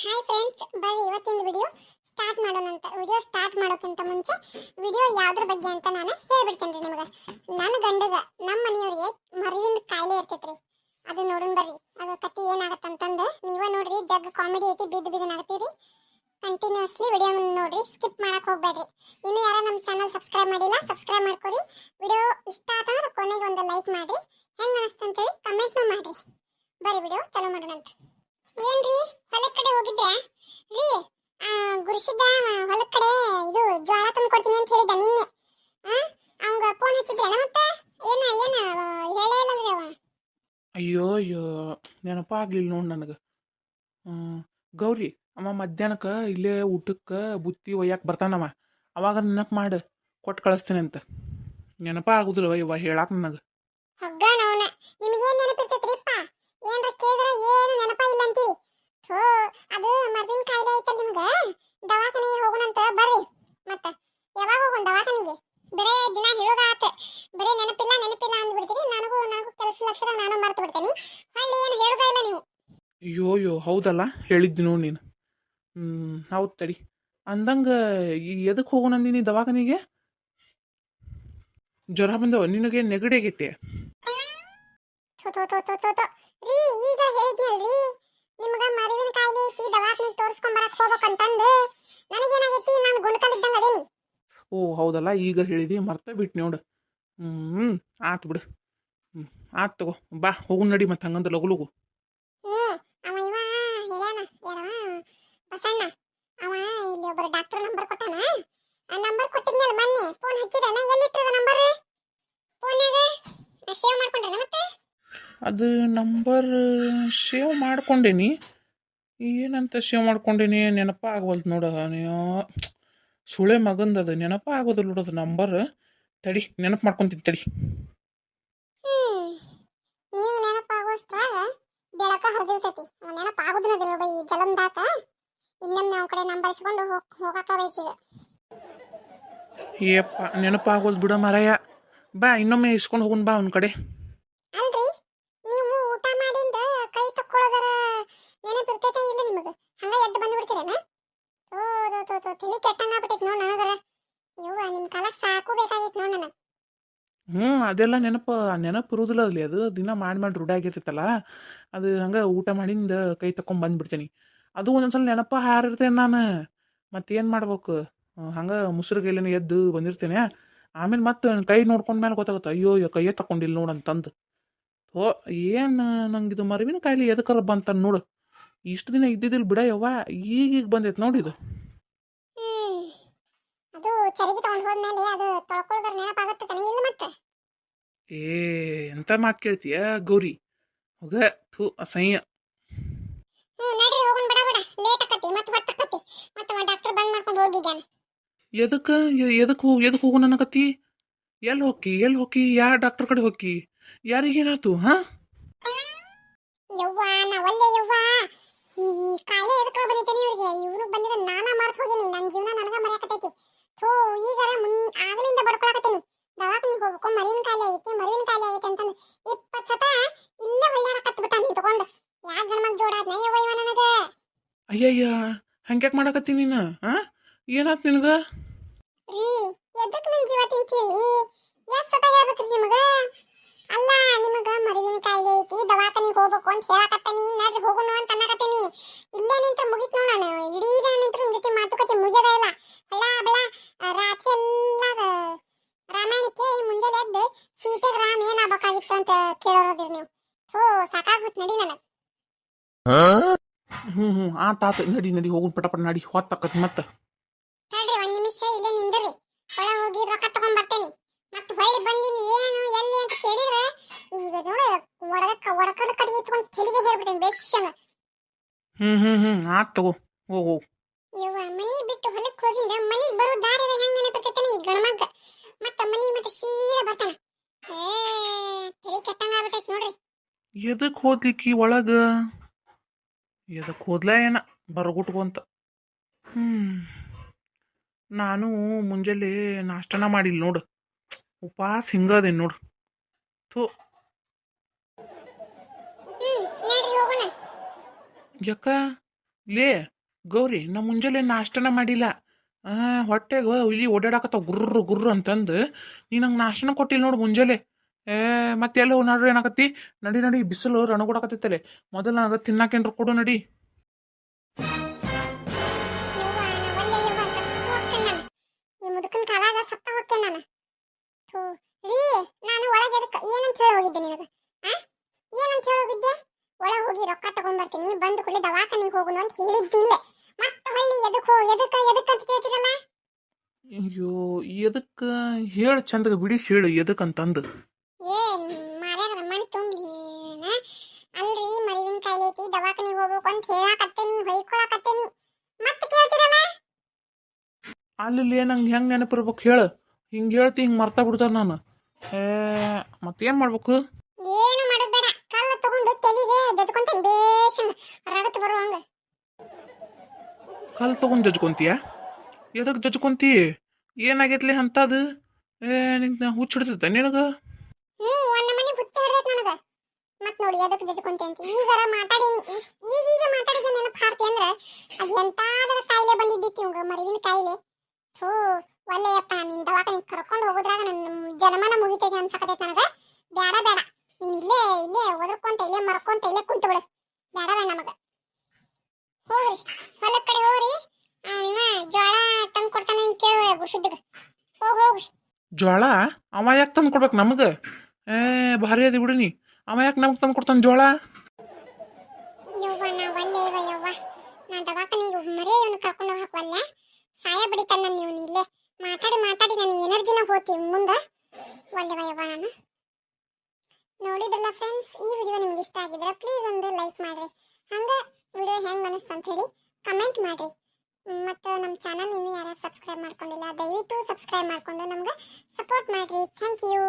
Hi friends ಬರ್ರಿ ಇವತ್ತಿನ video start ಮಾಡೋಣ ಅಂತ. ವಿಡಿಯೋ ಸ್ಟಾರ್ಟ್ ಮಾಡೋಕ್ಕಿಂತ ಮುಂಚೆ ವಿಡಿಯೋ ಯಾವ್ದ್ರ ಬಗ್ಗೆ ಅಂತ ನಾನು ಹೇಳ್ಬಿಡ್ತೇನೆ ರೀ ನಿಮಗೆ. ನನ್ನ ಗಂಡಗ, ನಮ್ಮ ಮನೆಯವ್ರಿಗೆ ಮರಿವಿನ ಕಾಯಿಲೆ ಇರ್ತೈತ್ರಿ. ಅದು ನೋಡೋಣ ಬರ್ರಿ. ಅದು ಏನಾಗತ್ತೆ ಅಂತಂದು ನೀವೇ ನೋಡ್ರಿ ಜಗ್ ಕಾಮಿಡಿ ಐತಿ ಬಿದ್ದು ಬಿದ್ದು ನಗತೀರಿ ಕಂಟಿನ್ಯೂಸ್ಲಿ ವಿಡಿಯೋ ನೋಡ್ರಿ ಸ್ಕಿಪ್ ಮಾಡಕ್ ಹೋಗ್ಬೇಡ್ರಿ. ಇನ್ನು ಯಾರ ನಮ್ಮ ಚಾನಲ್ ಸಬ್ಸ್ಕ್ರೈಬ್ ಮಾಡಿಲ್ಲ ಸಬ್ಸ್ಕ್ರೈಬ್ ಮಾಡ್ಕೊರಿ. ವಿಡಿಯೋ ಇಷ್ಟ ಆತಂದ್ರೆ ಕೊನೆಗೆ ಒಂದು ಲೈಕ್ ಮಾಡ್ರಿ. ಹೆಂಗ್ ಅನಿಸ್ತಂತೇಳಿ ಕಮೆಂಟ್ನು ಮಾಡ್ರಿ. ಬರ್ರಿ ವಿಡಿಯೋ ಚಲೋ ಮಾಡೋಣ ಅಂತ. ಏನ್ರಿ? ಹೊಲದ ಕಡೆ ಹೋಗಿದ್ರಾ ರೀ ಗುರುಸಿದ್ದ ಹೊಲದ ಕಡೆ ಇದು ಜ್ವಾಳ ತಂದು ಕೊಡ್ತೀನಿ ಅಂತ ಹೇಳಿದ್ದ ನಿನ್ನೆ. ಅವಂಗ ಫೋನ್ ಹಚ್ಚಿದ್ರಲ್ಲ ಮತ್ತೆ? ಏನ ಏನ ಹೇಳೇ ಇಲ್ಲಲ್ರಿ ಅವ. ಅಯ್ಯೋ ಅಯ್ಯೋ ನೆನಪ ಆಗ್ಲಿಲ್ಲ ನೋಡಿ ನನಗೆ. ಗೌರಿ ಅಮ್ಮ ಮಧ್ಯಾಹ್ನಕ್ಕೆ ಇಲ್ಲೇ ಊಟಕ್ಕೆ ಬುತ್ತಿ ಒಯ್ಯಕ್ಕೆ ಬರ್ತಾನವ ಅವಾಗ ನೆನಪು ಮಾಡು ಕೊಟ್ಟು ಕಳಿಸ್ತೀನಿ ಅಂತ. ನೆನಪ ಆಗುದಿಲ್ಲ ಇವ ಹೇಳಾಕ ನನಗೆ. ಹಗ್ಗ ನವನ ನಿಮ್ಗೇನ್ ನೆನಪಿರ್ತೈತ್ರಿಪ್ಪ ಏನ್ರ ಕೇಳಿದ್ರ ಏನು ನೆನಪ ಇಲ್ಲ ಅಂತೀರಿ ಥೋ ಅದು ಮರ್ದಿನ ಕಾಯಿಲೆ ಐತಲ್ಲ ನಿಮ್ಗ ದವಾಖಾನೆಗೆ ಹೋಗೋಣಂತ ಬರ್ರಿ ಮತ್ತ ಯಾವಾಗ ಹೋಗೋಣ ದವಾಖಾನೆಗೆ ಬರೇ ದಿನ ಹೇಳೋದಾತ ಬರೇ ನೆನಪಿಲ್ಲ ನೆನಪಿಲ್ಲ ಅಂದ್ಬಿಡ್ತೀರಿ ನನಗೂ ನನಗೂ ಕೆಲಸ ಲಕ್ಷದಾಗ ನಾನು ಮರ್ತು ಬಿಡ್ತೇನೆ ಹಳ್ಳಿ ಏನು ಹೇಳೋದೇ ಇಲ್ಲ ನೀವು ಅಯ್ಯೋ ಅಯ್ಯೋ ಹೌದಲ್ಲ? ಹೇಳಿದ್ದು ನೋಡಿ ನೀನು. ಹ್ಞೂ ಹೌದು ತಡಿ. ಅಂದಂಗೆ ಎದಕ್ಕೆ ಹೋಗೋಣ ಅಂದಿನಿ ದವಾಖಾನಿಗೆ? ಜ್ವರ ಬಂದವ ನಿನಗೆ ನೆಗಡಿ ಆಗೈತೆ. ರೀ ಈಗ ಹೇಳಿದ್ನಲ್ರಿ. ನಿಮ್ಗ ಮರಿವಿನ ಕಾಯಿಲೆ ಐತಿ ದವಾಖಾನಿಗೆ ತೋರಿಸ್ಕೊಂಡ್ ಬರಕ್ ಹೋಗ್ಬೇಕಂತಂದು. ನನಗೇನಾಗೈತಿ ನಾನು ಗುಂಡ್ಕಲ್ ಇದ್ದಂಗ ಅದೇನಿ. ಓ ಹೌದಲ್ಲ ಈಗ ಹೇಳಿದಿ ಮರ್ತ ಬಿಟ್ಟು ನೋಡು. ಹ್ಞೂ ಆತು ಬಿಡು. ಹ್ಞೂ ಆತು ತಗೋ ಬಾ ಹೋಗು ನಡಿ ಮತ್ತೆ ಹಂಗಂದ್ರೆ ಲಗು ಲಗು ಹ್ಮ್ ಅವ ಇವ ಹೇಳ್ಯಾನ ಯಾರವ ಬಸಣ್ಣ ಅವ ಇಲ್ಲಿ ಒಬ್ಬರು ಡಾಕ್ಟರ್ ನಂಬರ್ ಕೊಟ್ಟಾನ? ಆ ನಂಬರ್ ಕೊಟ್ಟಿದ್ನಲ್ಲ ಮೊನ್ನೆ. ಫೋನ್ ಹಚ್ಚಿದಾನ ಎಲ್ಲಿಟ್ಟಿರದ ನಂಬರ್ ಫೋನ್ಯಾಗ ಸೇವ್ ಮಾಡ್ಕೊಂಡ್ರೆ ಮತ್ತೆ? ಅದು ನಂಬರ್ ಸೇವ್ ಮಾಡ್ಕೊಂಡೀನಿ. ಏನಂತ ಸೇವ್ ಮಾಡ್ಕೊಂಡೀನಿ? ನೆನಪ ಆಗವಲ್ದು ನೋಡ ನೀವು ಸುಳೆ ಮಗಂದದು ನೆನಪ ಆಗೋದಿಲ್ಲ ನೋಡೋದು ನಂಬರ್ ತಡಿ ನೆನಪು ಮಾಡ್ಕೊಂತೀನಿ ತಡಿ. ನೀವು ನೆನಪಾಗುವಷ್ಟ್ರಾಗ ಬೆಳಕ ಹರಿದಿರ್ತೈತಿ. ನೆನಪಾಗೋದಿಲ್ಲ ನೆನಪಾಗುದಿಲ್ಲ ಬೈ ಜಲಂದಾತ. ಇನ್ನೊಮ್ಮೆ ಅವನ ಕಡೆ ನಂಬರ್ ಇಸ್ಕೊಂಡು ಹೋಗ್ ಹೋಗಾಕ ಬೇಕೀಗ ಏಪ್ಪ ನೆನಪಾಗೋದು ಬಿಡ ಮರಯ್ಯ ಬಾ ಇನ್ನೊಮ್ಮೆ ಇಸ್ಕೊಂಡು ಹೋಗುನ್ ಬಾ ಅವ್ನ ಕಡೆ. ಅಲ್ರಿ ನೀವು ಊಟ ಮಾಡಿಂದ ಕೈ ತಕ್ಕೊಳ್ಳೋದರ ನೆನಪಿರ್ತೈತೆ ಇಲ್ಲ ನಿಮಗೆ? ಹಂಗ ಎದ್ದು ಬಂದು ಬಿಡ್ತೀರೇನ ಓ ತೋ ತೋ ತೋ ತಲಿ ಕೆಟ್ಟಂಗ ಆಗ್ಬಿಟ್ಟೈತಿ ನೋಡ್ ನನಗರ. ಯವ್ವ ನಿಮ್ ಕಾಲಕ್ಕೆ ಸಾಕು ಬೇಕಾಗಿತ್ತು ನೋಡ್ ನನಗೆ. ಹ್ಞೂ ಅದೆಲ್ಲ ನೆನಪು ನೆನಪು ಇರೋದಿಲ್ಲ ಅಲ್ಲಿ ಅದು ದಿನ ಮಾಡಿ ಮಾಡಿ ರೂಢ ಆಗಿರ್ತೈತಲ್ಲ ಅದು ಹಂಗೆ ಊಟ ಮಾಡಿಂದ ಕೈ ತಕೊಂಡ್ ಬಂದ್ಬಿಡ್ತೇನೆ. ಅದು ಒಂದೊಂದ್ಸಲ ನೆನಪ ಹಾರಿರ್ತೇನೆ ನಾನು. ಮತ್ತೇನು ಮಾಡ್ಬೇಕು? ಹಂಗೆ ಮುಸುರುಗೈಲೇನೆ ಎದ್ದು ಬಂದಿರ್ತೇನೆ. ಆಮೇಲೆ ಮತ್ತೆ ಕೈ ನೋಡ್ಕೊಂಡ ಮೇಲೆ ಗೊತ್ತಾಗುತ್ತೆ ಅಯ್ಯೋ ಅಯ್ಯೋ ಕೈಯೇ ತಕೊಂಡಿಲ್ಲ ನೋಡು ಅಂತಂದು. ಓ ಏನು ನಂಗೆ ಇದು ಮರವಿನ ಕಾಯಿಲೆ? ಎದಕ್ಕರ ಬಂತ ನೋಡು. ಇಷ್ಟು ದಿನ ಇದ್ದಿದ್ದಿಲ್ಲ ಬಿಡ ಯವ್ವ ಈಗೀಗ ಬಂದೈತೆ ನೋಡಿದು ಏ ಎಂತ ಮಾತು ಕೇಳ್ತೀಯ ಗೌರಿ? ಹೋಗ ಥೂ ಅಸಹ್ಯ. ಆಕತಿ ಮತ್ತೆ ಹೊತ್ತಕತಿ ಮತ್ತೆ ಡಾಕ್ಟರ್ ಬಂದ್ ಮಾಡ್ಕೊಂಡು ಹೋಗಿದ್ದಾನ ಎದಕ್ಕೆ? ಎದಕ್ಕೆ ಹೋಗಿ ಎದಕ್ಕೆ ಹೋಗು ನನಗತ್ತಿ ಎಲ್ಲಿ ಹೋಗಿ ಎಲ್ಲಿ ಹೋಗಿ ಯಾರ ಡಾಕ್ಟರ್ ಕಡೆ ಹೋಗಿ ಯಾರಿಗೇನಾಯ್ತು ಹಾ? ಯವ್ವ ನಾವಲ್ಲೇ ಯವ್ವ. ಈ ಕಾಯಿಲೆ ಎದಕ್ಕೆ ಬಂದೈತೆ ಇವ್ರಿಗೆ ಇವನು ಬಂದಿದ ನಾನಾ ಮರ್ತ್ ಹೋಗಿನಿ. ನನ್ನ ಜೀವನ ನನಗೆ ಮರೆಯಾಕತೈತಿ ಥೋ ಈಗರ ಮುನ್ ಆಗಲಿಂದ ಬಡ್ಕೊಳಕತ್ತೀನಿ ದವಾಖಾನಿಗೆ ಹೋಗ್ಬೇಕು ಮರಿವಿನ ಕಾಯಿಲೆ ಐತಿ ಮರಿವಿನ ಕಾಯಿಲೆ ಐತಿ ಅಂತಂದು ಇಪ್ಪತ್ತು ಸತ ಇಲ್ಲೇ ಹೊಳ್ಳಾಡಕತ್ ಬಿಟ್ಟ ನೀನ್ ತಗೊಂಡು ಯಾಕೆ ಗಣಮಗ್ ಜೋಡಾದ್ನ ಯವ್ವ ಇವ ನನಗ ಅಯ್ಯಯ್ಯ, ಹಂಗ್ಯಾಕೆ ಮಾಡಕತ್ತಿ ನೀನು ಹಾ ಏನಾತ್ ನಿನಗೆ? ರೀ ಎದಕ್ಕೆ ನನ್ನ ಜೀವ ಅಲ್ಲ ಮರಿವಿನ ಐತಿ ಹೋಗ್ಬೇಕು ಅಂತ ಹೇಳಕತ್ತೀನಿ ಇಲ್ಲೇ ನಿಂತ ಮುಗಿತ್ ಇಡೀ ದಿನ ನಿಂತ್ರ ನಿಮ್ ಜೊತೆ ಮಾತುಕತೆ ಮುಗಿಯದ ಇಲ್ಲ ಹಳ್ಳ ಬಳ ಆ, ರಾತ್ರಿ ಎಲ್ಲ ರಾಮಾಯಣಕ್ಕೆ ಮುಂಜಾನೆ ಎದ್ದು ಸೀತೆಗೆ ರಾಮ ಏನಾಗಬೇಕಾಗಿತ್ತು ಅಂತ ಕೇಳೋರದಿರಿ ನೀವು ಹೋ ಸಾಕಾಗುತ್ತೆ ನಡಿ ನನಗೆ ಹ್ಞೂ ಹ್ಞೂ ಆತ ಆತ ನಡಿ ನಡಿ ಹೋಗುನ್ ಪಟ ಪಟ ನಡಿ. ಹೊತ್ತಕ್ಕತ್ ಮತ್ತೆ. ತಡ್ರಿ ಒಂದ್ ನಿಮಿಷ ಇಲ್ಲೇ ನಿಂದ್ರಿ. ಒಳ ಹೋಗಿ ರೊಕ್ಕ ತಗೊಂಡ್ ಬರ್ತೇನಿ. ಮತ್ ಹೊಳ್ಳಿ ಬಂದಿನಿ ಏನು ಎಲ್ಲಿ ಅಂತ ಕೇಳಿದ್ರೆ ಈಗ ನೋಡ ಒಡಗಕ್ಕ ಒಡಕಡ ಕಡೆ ಇಟ್ಕೊಂಡು ತೆಲಿಗೆ ಹೇಳ್ಬಿಡ್ತೇನೆ ಬೆಶ್ಶಂಗ ಹ್ಞೂ ಹ್ಞೂ ಹ್ಞೂ ಆತ್ ತಗೋ. ಓ ಹೋಗು ಇವ ಮನಿ ಬಿಟ್ಟು ಹೊಲಕ್ ಹೋಗಿಂದ ಮನಿಗ್ ಬರೋ ದಾರಿ ಹೆಂಗ್ ನೆನಪಿರ್ತೈತಾನೆ ಈ ಗಣಮಗ್ಗ? ಮತ್ತ ಮನಿ ಮತ್ತೆ ಸೀದಾ ಬರ್ತಾನ. ಏ ತಲಿ ಕೆಟ್ಟಂಗ ಆಗ್ಬಿಟ್ಟೈತಿ ನೋಡ್ರಿ. ಎದಕ್ಕೆ ಹೋದ್ಲಿಕ್ಕಿ ಒಳಗ? ಎದಕ್ಕೆ ಹೋದ್ಲ ಏನ? ಬರಗುಟ್ಕೊಂತ ಹ್ಞೂ ನಾನು ಮುಂಜಾನೆ ನಾಷ್ಟನ ಮಾಡಿಲ್ಲ ನೋಡು. ಉಪವಾಸ ಹಿಂಗದೇನು ನೋಡು. ಥೂ. ಯಾಕ? ಲೇ, ಗೌರಿ, ನಾ ಮುಂಜಾನೆ ನಾಷ್ಟನ ಮಾಡಿಲ್ಲ. ಹೊಟ್ಟೆಗೆ ಇಲ್ಲಿ ಓಡಾಡಕತ್ತಾವ ಗುರ್ರು ಗುರ್ರು ಅಂತಂದು. ನೀ ನಂಗೆ ನಾಷ್ಟನ ಕೊಟ್ಟಿಲ್ಲ ನೋಡು ಮುಂಜಾನೆ. ಏ ಮತ್ತೆ ಎಲ್ಲ ನಡ್ರಿ ಏನಾಗತ್ತಿ? ನಡಿ ನಡಿ ಬಿಸಿಲು ರಣಗೊಡಕತ್ತೈತಲೆ ಮೊದಲು ನನಗೆ ತಿನ್ನಾಕೇನ್ರ ಕೊಡು ನಡಿ. ಬಂದು ಕೂಡಲೇ ದವಾಖಾನಿಗೆ ಹೋಗುನು ಅಂತ ಹೇಳಿದ್ದಿಲ್ಲ. ಮತ್ತೆ ಹೊಳ್ಳಿ ಎದಕ್ಕೆ ಹೋ ಎದಕ್ಕೆ ಎದಕ್ಕೆ ಅಂತ ಕೇಳ್ತಿರಲ್ಲ? ಅಯ್ಯೋ ಎದಕ್ಕೆ ಹೇಳು ಚಂದಗೆ ಬಿಡಿಸಿ ಹೇಳು ಎದಕ್ಕಂತಂದು ಏ ಮಾರ್ಯಾಗ ರಮ್ಮಣಿ ತುಂಬಲಿ ನೀನ ಅಲ್ರಿ ಮರಿವಿನ ಕಾಯಿಲೆ ಐತಿ ದವಾಖಾನಿಗೆ ಹೋಗ್ಬೇಕು ಅಂತ ಹೇಳಾಕತ್ತೇನಿ ಹೊಯ್ಕೊಳಕತ್ತೇನಿ. ಮತ್ತೆ ಕೇಳ್ತಿರಲ್ಲ? ಅಲ್ಲಿ ನಂಗೆ ಹೆಂಗೆ ನೆನಪಿರ್ಬೇಕು ಹೇಳು. ಹಿಂಗೆ ಹೇಳ್ತಿ ಹಿಂಗೆ ಮರ್ತಾ ಬಿಡ್ತಾರೆ ನಾನು. ಏ ಮತ್ತೇನು ಮಾಡ್ಬೇಕು? ಏನು ಮಾಡೋದ್ ಬೇಡ. ಕಲ್ಲು ತಗೊಂಡು ತೆಲಿಗೆ ಜಜ್ಕೊಂತೇನೆ ಬೇಷನ್ ರಗತ್ ಬರುವಂಗ ಕಲ್ ತೊಗೊಂಡು ಜಜ್ಕೊಂತೀಯ? ಎದಕ್ಕೆ ಜಜ್ಕೊಂತಿ? ಏನಾಗೈತ್ಲಿ ಅಂತದು? ಏ ನಿಂಗೆ ಹುಚ್ಚ ಹಿಡ್ತೈತೆ ನಿನಗೆ? ಹ್ಮ್ ಒಂದ್ ಮನಿ ಹುಚ್ಚ ಹಿಡ್ದೈತ್ ನನಗ. ಮತ್ ನೋಡಿ ಅದಕ್ಕೆ ಜಜ್ಕೊಂತೆ ಅಂತ. ಈಗರ ಮಾತಾಡೀನಿ. ಈಗೀಗ ಮಾತಾಡಿದ ನೆನಪು ಹಾರ್ತಿ ಅಂದ್ರೆ, ಅದ್ ಎಂತಾದರ ಕಾಯಿಲೆ ಬಂದಿದ್ದಿತ್ತು ಇವಂಗ, ಮರಿವಿನ ಕಾಯಿಲೆ. ಹೋ ಒಲ್ಲೆಯಪ್ಪ, ನಿನ್ ದವಾಖಾನೆ ಕರ್ಕೊಂಡು ಹೋಗೋದ್ರಾಗ ನನ್ನ ಜನ್ಮನ ಮುಗಿತೈತಿ ಅನ್ಸಕತೈತಿ ನನಗೆ. ಬೇಡ ಬೇಡ ನೀನ್ ಇಲ್ಲೇ ಇಲ್ಲೇ ಒದರ್ಕೊಂತ, ಇಲ್ಲೇ ಮರ್ಕೊಂತ, ಇಲ್ಲೇ ಕುಂತು ಬಿಡು ಬೇಡ ಬೇಡ ನಮಗ. ಹೋಗ್ರಿ. ಹೊಲದ ಕಡೆ ಹೋಗ್ರಿ. ಇವ ಜೋಳ ತಂದು ಕೊಡ್ತಾನೆ ಅಂತ ಕೇಳು ಗುಡ್ಸಿದ್ದಗ ಹೋಗ್ ಹೋಗ್ರಿ ಜೋಳ ಅವ ಯಾಕೆ ತಂದು ಕೊಡ್ಬೇಕು ನಮಗೆ? ಏ, ಭಾರಿ ಅದಿ ಬಿಡು ನೀ. ಅವ ಯಾಕೆ ನಮಗೆ ತಂದು ಕೊಡ್ತಾನೆ ಜೋಳ? ಯವ್ವ ನಾ ಒಲ್ಲೆ ಇವ ಯವ್ವ. ನಾ ದವಾಖಾನಿಗೆ ಮರೇ ಇವನು ಕರ್ಕೊಂಡು ಹೋಗಕ್ ಒಲ್ಲೆ. ಸಾಯ ಬಿಡಿತಾನ ನೀವು ಇಲ್ಲೇ. ಮಾತಾಡಿ ಮಾತಾಡಿ ನನ್ನ ಎನರ್ಜಿನ ಹೋತಿ ಮುಂದೆ. ಒಲ್ಲೆವ ಯವ್ವ ನಾನು. ನೋಡಿದ್ರಲ್ಲ ಫ್ರೆಂಡ್ಸ್ ಈ ವಿಡಿಯೋ ನಿಮ್ಗೆ ಇಷ್ಟ ಆಗಿದ್ರೆ ಪ್ಲೀಸ್ ಒಂದು ಲೈಕ್ ಮಾಡ್ರಿ. ಹಂಗೆ ವಿಡಿಯೋ ಹೆಂಗೆ ಅನಿಸ್ತು ಅಂತ ಹೇಳಿ ಕಮೆಂಟ್ ಮಾಡ್ರಿ. ಮತ್ತು ನಮ್ಮ ಚಾನಲ್ ಇನ್ನೂ ಯಾರ್ಯಾರು ಸಬ್ಸ್ಕ್ರೈಬ್ ಮಾಡ್ಕೊಂಡಿಲ್ಲ, ದಯವಿಟ್ಟು ಸಬ್ಸ್ಕ್ರೈಬ್ ಮಾಡ್ಕೊಂಡು ನಮ್ಗೆ ಸಪೋರ್ಟ್ ಮಾಡ್ರಿ. Thank you